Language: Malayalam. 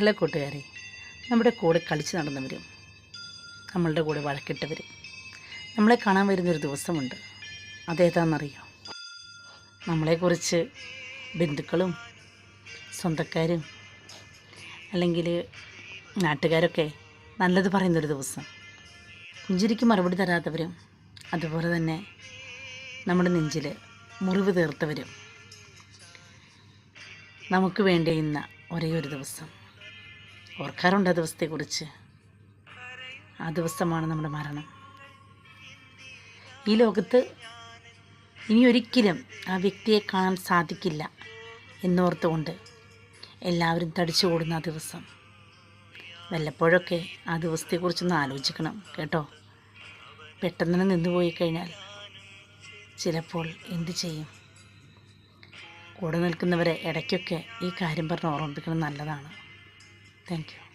ഹലോ കൂട്ടുകാരെ നമ്മുടെ കൂടെ കളിച്ച് നടന്നവരും നമ്മളുടെ കൂടെ വഴക്കിട്ടവരും. നമ്മളെ കാണാൻ വരുന്നൊരു ദിവസമുണ്ട്. അതേതാണെന്നറിയോ നമ്മളെക്കുറിച്ച് ബന്ധുക്കളും സ്വന്തക്കാരും അല്ലെങ്കിൽ നാട്ടുകാരൊക്കെ നല്ലത് പറയുന്നൊരു ദിവസം. പുഞ്ചിരിക്ക് മറുപടി തരാത്തവരും അതുപോലെ തന്നെ നമ്മുടെ നെഞ്ചിൽ മുറിവ് തീർത്തവരും. നമുക്ക് വേണ്ടിയിരുന്ന ഒരേ ഒരു ദിവസം. ഓർക്കാറുണ്ട് ആ ദിവസത്തെക്കുറിച്ച്. ആ ദിവസമാണ് നമ്മുടെ മരണം. ഈ ലോകത്ത് ഇനി ഒരിക്കലും ആ വ്യക്തിയെ കാണാൻ സാധിക്കില്ല എന്നോർത്തുകൊണ്ട് എല്ലാവരും തടിച്ചു കൂടുന്ന ആ ദിവസം. വല്ലപ്പോഴൊക്കെ ആ ദിവസത്തെക്കുറിച്ചൊന്ന് ആലോചിക്കണം കേട്ടോ? പെട്ടെന്ന് തന്നെ നിന്നുപോയി കഴിഞ്ഞാൽ ചിലപ്പോൾ എന്ത് ചെയ്യും? കൂടെ നിൽക്കുന്നവരെ ഇടയ്ക്കൊക്കെ ഈ കാര്യം പറഞ്ഞ് ഓർമ്മിപ്പിക്കുന്നത് നല്ലതാണ്. Thank you.